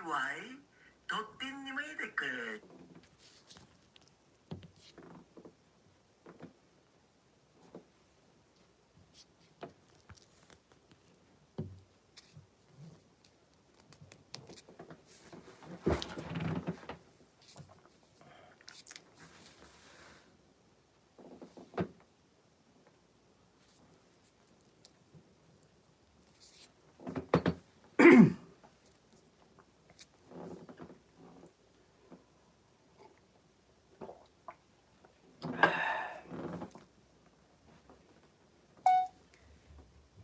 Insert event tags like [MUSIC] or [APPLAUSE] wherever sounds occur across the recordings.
TY 덧띠님의 댓글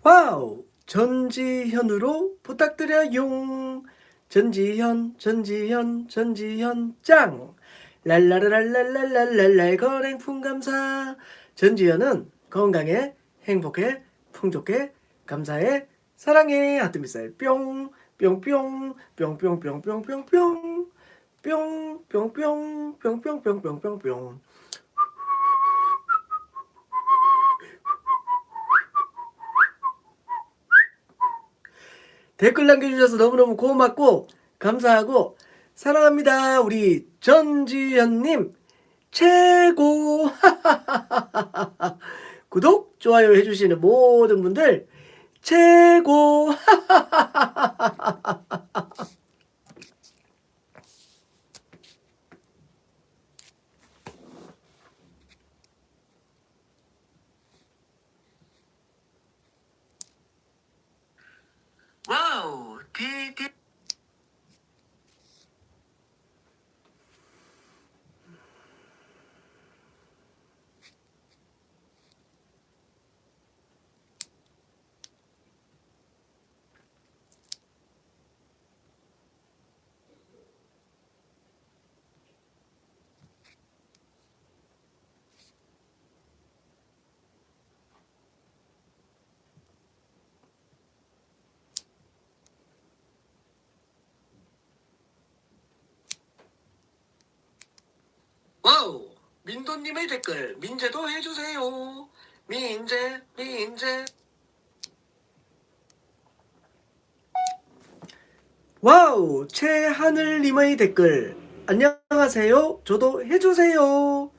와우! 전지현으로 부탁드려용. 전지현, 전지현, 전지현 짱. 랄라라랄랄랄랄랄 건행품 감사. 전지현은 건강해, 행복해, 풍족해, 감사해, 사랑해. 하트 미사일 뿅, 뿅뿅, 뿅뿅뿅뿅뿅뿅, 뿅, 뿅뿅뿅, 뿅뿅뿅뿅뿅 댓글 남겨주셔서 너무너무 고맙고 감사하고 사랑합니다. 우리 전지현님 최고 [LAUGHS] 구독 좋아요 해주시는 모든 분들 최고 [LAUGHS] 와우 디디 와우 민도님의 댓글 민재도 해주세요. 민재 민재. 와우 최하늘님의 댓글. 안녕하세요. 저도 해주세요.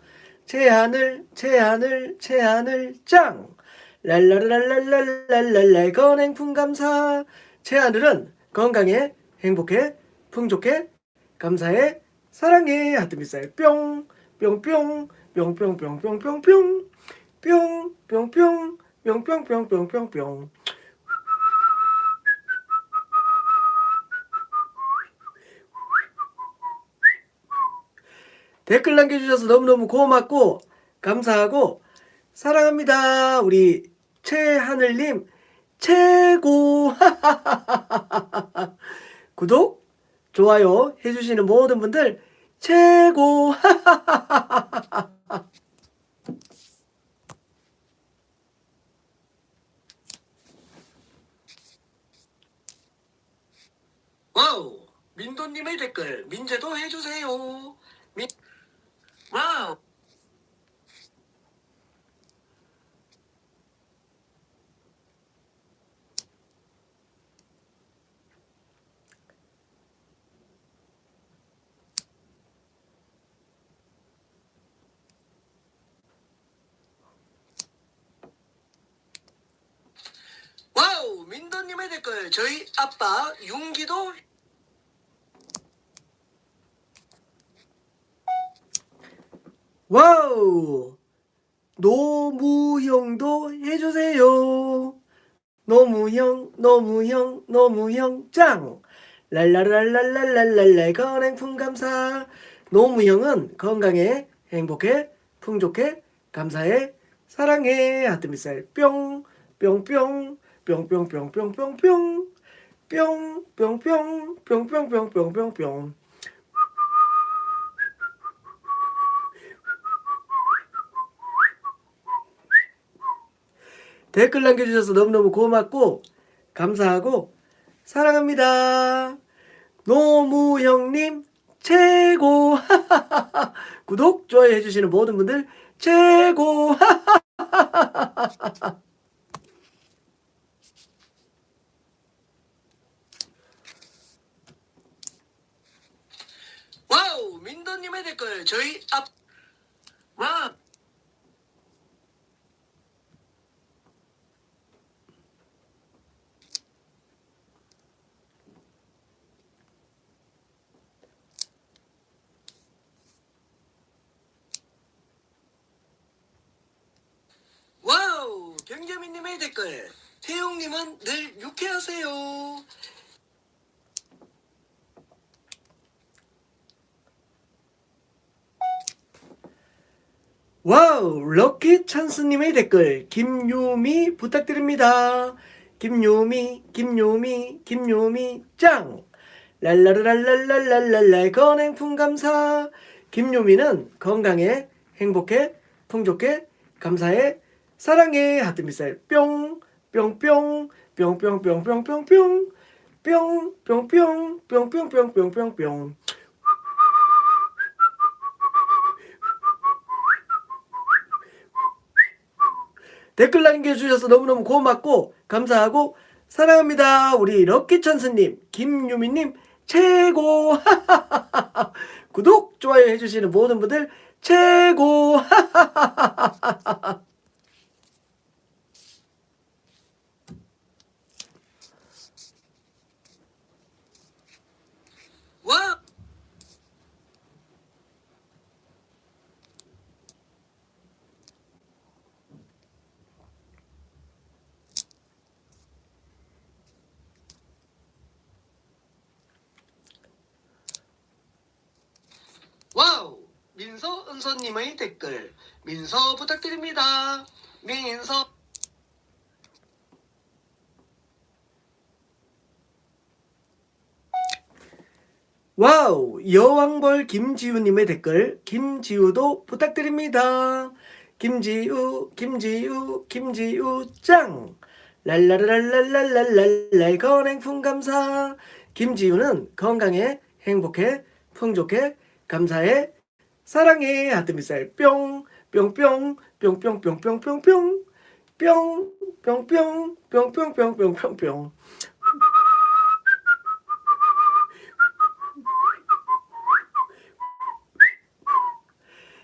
최하늘 최하늘 최하늘 짱. 랄라랄랄랄랄랄랄 건행품 감사 최하늘은 건강해 행복해 풍족해 감사해 사랑해 하트 미사일 뿅 뿅뿅 뿅뿅뿅뿅뿅뿅 뿅뿅뿅 뿅뿅뿅뿅뿅뿅 댓글 남겨주셔서 너무너무 고맙고 감사하고 사랑합니다 우리 최하늘님. 최고. [LAUGHS] 구독 좋아요 해주시는 모든 분들 최고. [LAUGHS] 와우 민도님의 댓글 민재도 해주세요. 민... 와우 민도님의 댓글 저희 아빠 윤기도 와우! 노무형도 해주세요. 노무형 노무형 노무형 짱! 랄라랄랄랄랄랄랄 건행품 감사 노무형은 건강해 행복해 풍족해 감사해 사랑해 하트미사일 뿅 뿅뿅 뿅뿅뿅뿅뿅뿅. 뿅 뿅뿅 뿅뿅뿅뿅뿅뿅. 댓글 남겨주셔서 너무너무 고맙고 감사하고 사랑합니다. 노무 형님 최고. [LAUGHS] 구독 좋아요 해주시는 모든 분들 최고 [LAUGHS] 은서님의 댓글 저희 앞 와우. 와우 경재민님의 댓글 태용님은 늘 유쾌하세요. 와우 럭키 찬스님의 댓글 김유미 부탁드립니다. 김유미 김유미 김유미 짱 랄라르랄랄랄랄랄랄 건행품 감사 김유미는 건강해 행복해 풍족해 감사해 사랑해 하트 미사일 뿅 뿅뿅 뿅뿅뿅뿅뿅뿅 뿅뿅뿅 뿅뿅뿅뿅뿅뿅 댓글 남겨주셔서 너무너무 고맙고 감사하고 사랑합니다. 우리 럭키천스님, 김유미님 최고! [LAUGHS] 구독, 좋아요 해주시는 모든 분들 최고! [LAUGHS] 와! 와우! 민서 은서님의 댓글. 민서 부탁드립니다. 민서. 와우! 여왕벌 김지우님의 댓글. 김지우도 부탁드립니다. 김지우, 김지우, 김지우 짱! 랄라르랄랄랄랄랄랄 건행품 감사. 김지우는 건강해, 행복해, 풍족해, 감사해, 사랑해 하트 미사일 뿅 뿅뿅 뿅뿅뿅뿅뿅뿅 뿅 뿅뿅 뿅뿅뿅뿅뿅뿅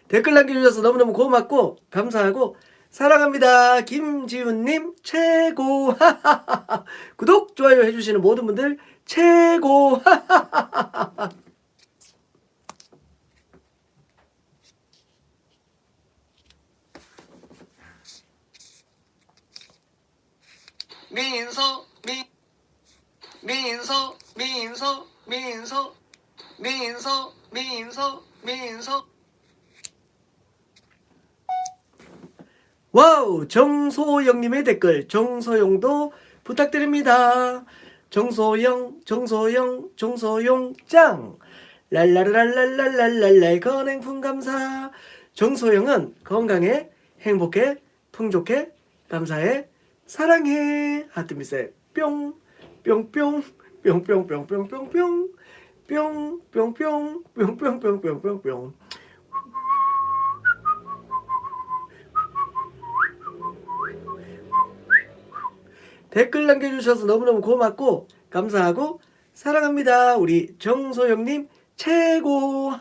댓글 남겨주셔서 너무너무 고맙고 감사하고 사랑합니다 김지훈님 최고 구독 좋아요 해주시는 모든 분들 최고 민서 민 민서 민서 민서 민서 민서 민서 와우 정소영님의 댓글 정소영도 부탁드립니다 정소영 정소영 정소영 짱 랄라르랄랄랄랄랄랄 건행품 감사 정소영은 건강해 행복해 풍족해 감사해 사랑해 하트 미세 뿅 뿅뿅 뿅뿅뿅뿅뿅뿅 뿅뿅뿅 뿅뿅뿅뿅뿅뿅 댓글 남겨주셔서 너무너무 고맙고 감사하고 사랑합니다. 우리 정소영님 최고.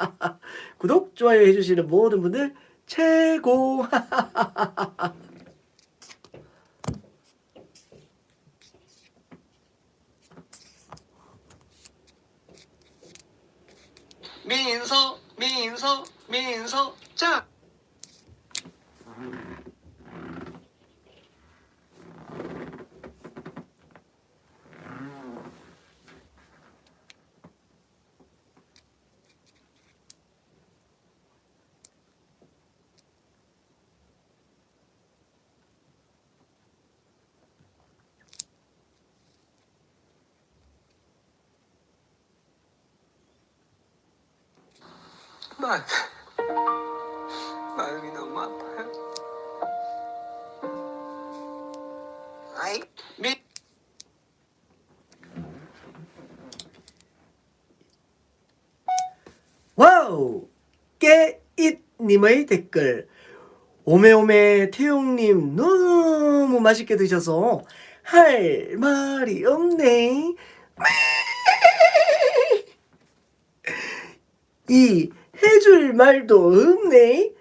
[LAUGHS] 구독 좋아요 해주시는 모든 분들 최고 [LAUGHS] 민서 민서 민서 짝 마, 마음이 너무 아파요. 아이, 미. 와우! 깨잇님의 댓글. 오메오메 태용님 너무 맛있게 드셔서 할 말이 없네. 네. 이 해줄 말도 없네.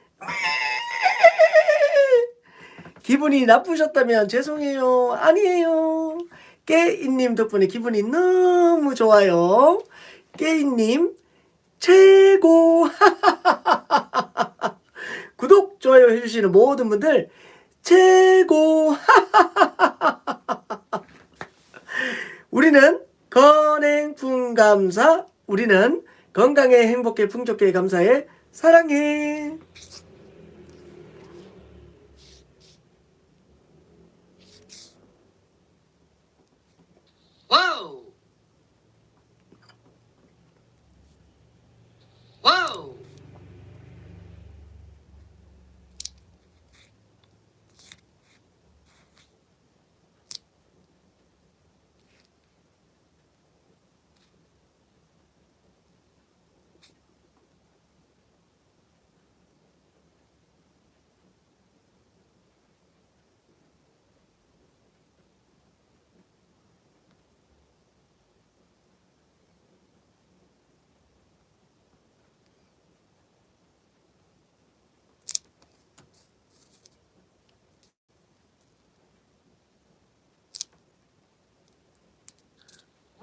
기분이 나쁘셨다면 죄송해요. 아니에요. 깨이님 덕분에 기분이 너무 좋아요. 깨이님 최고. [LAUGHS] 구독, 좋아요 해주시는 모든 분들 최고. [LAUGHS] 우리는 건행풍감사. 우리는 건강에 행복해 풍족해 감사해 사랑해. 와우. 와우.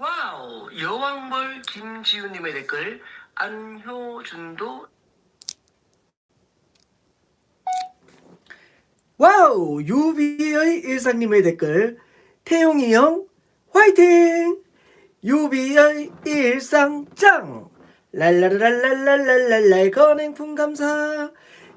와우 여왕벌 김지훈님의 댓글 안효준도. 와우 유비의 일상님의 댓글. 태용이 형 화이팅! 유비의 일상 짱 랄라라랄랄랄랄랄 건행풍 감사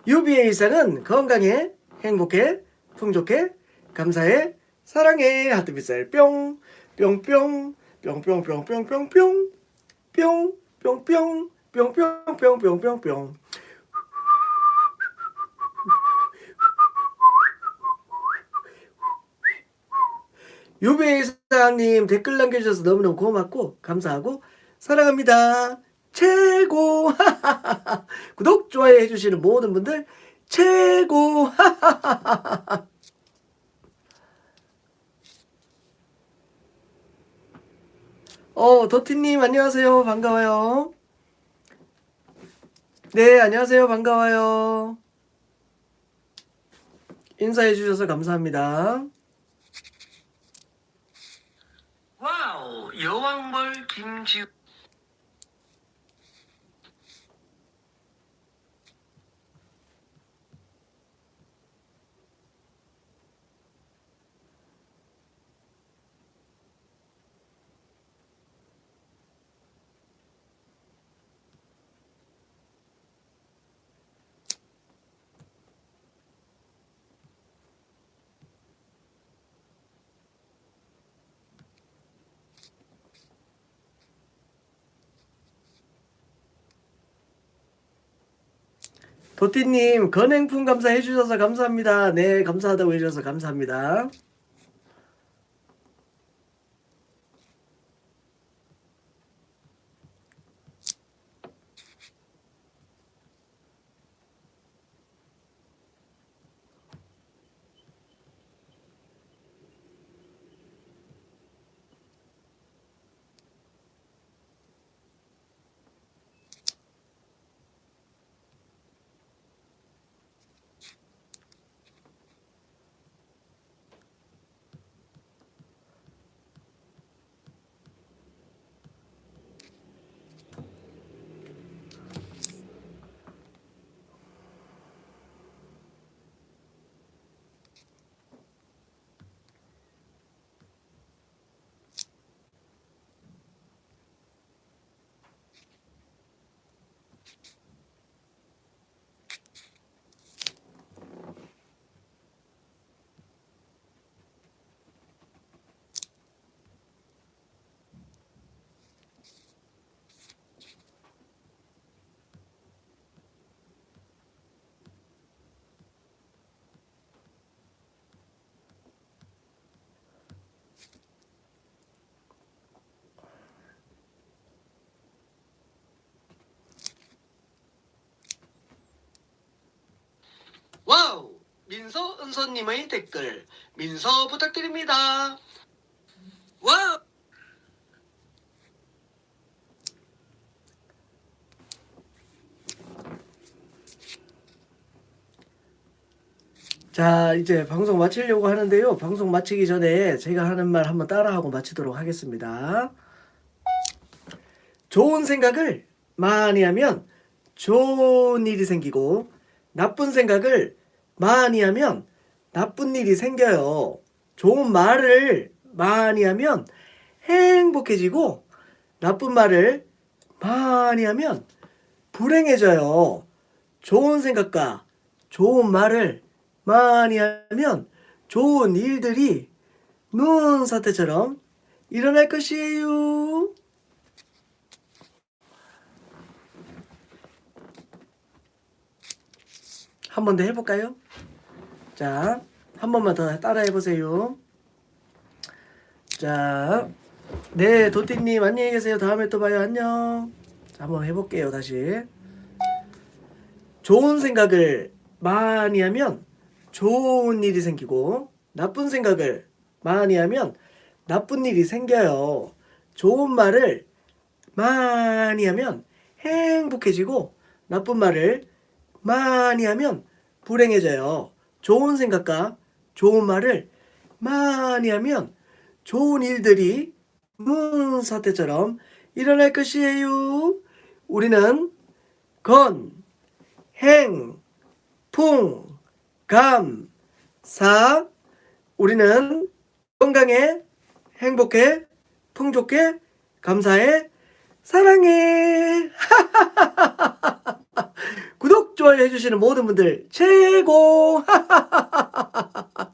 유비의 일상은 건강해 행복해 풍족해 감사해 사랑해 하트빛살 뿅 뿅뿅 뿅뿅뿅뿅뿅뿅 뿅 뿅뿅 뿅뿅뿅뿅뿅뿅 유배이사님 댓글 남겨주셔서 너무너무 고맙고 감사하고 사랑합니다. 최고! [LAUGHS] 구독, 좋아요 해주시는 모든 분들 최고! [LAUGHS] 어, 도티님 안녕하세요. 반가워요. 네, 안녕하세요. 반가워요. 인사해 주셔서 감사합니다. 와우 여왕벌 김지훈 도티님 건행품 감사 해 주셔서 감사합니다. 네 감사하다고 해주셔서 감사합니다. 민서 은서님의 댓글 민서 부탁드립니다. 와! 자 이제 방송 마치려고 하는데요. 방송 마치기 전에 제가 하는 말 한번 따라하고 마치도록 하겠습니다. 좋은 생각을 많이 하면 좋은 일이 생기고 나쁜 생각을 많이 하면 나쁜 일이 생겨요. 좋은 말을 많이 하면 행복해지고, 나쁜 말을 많이 하면 불행해져요. 좋은 생각과 좋은 말을 많이 하면 좋은 일들이 눈 사태처럼 일어날 것이에요. 한 번 더 해볼까요? 자, 한 번만 더 따라해 보세요. 자, 네, 도띠님 안녕히 계세요. 다음에 또 봐요. 안녕. 자, 한번 해볼게요. 다시. 좋은 생각을 많이 하면 좋은 일이 생기고 나쁜 생각을 많이 하면 나쁜 일이 생겨요. 좋은 말을 많이 하면 행복해지고 나쁜 말을 많이 하면 불행해져요. 좋은 생각과 좋은 말을 많이 하면 좋은 일들이 눈사태처럼 일어날 것이에요. 우리는 건, 행, 풍, 감, 사. 우리는 건강해, 행복해, 풍족해, 감사해, 사랑해. [LAUGHS] 좋아요 해주시는 모든 분들 최고! [LAUGHS]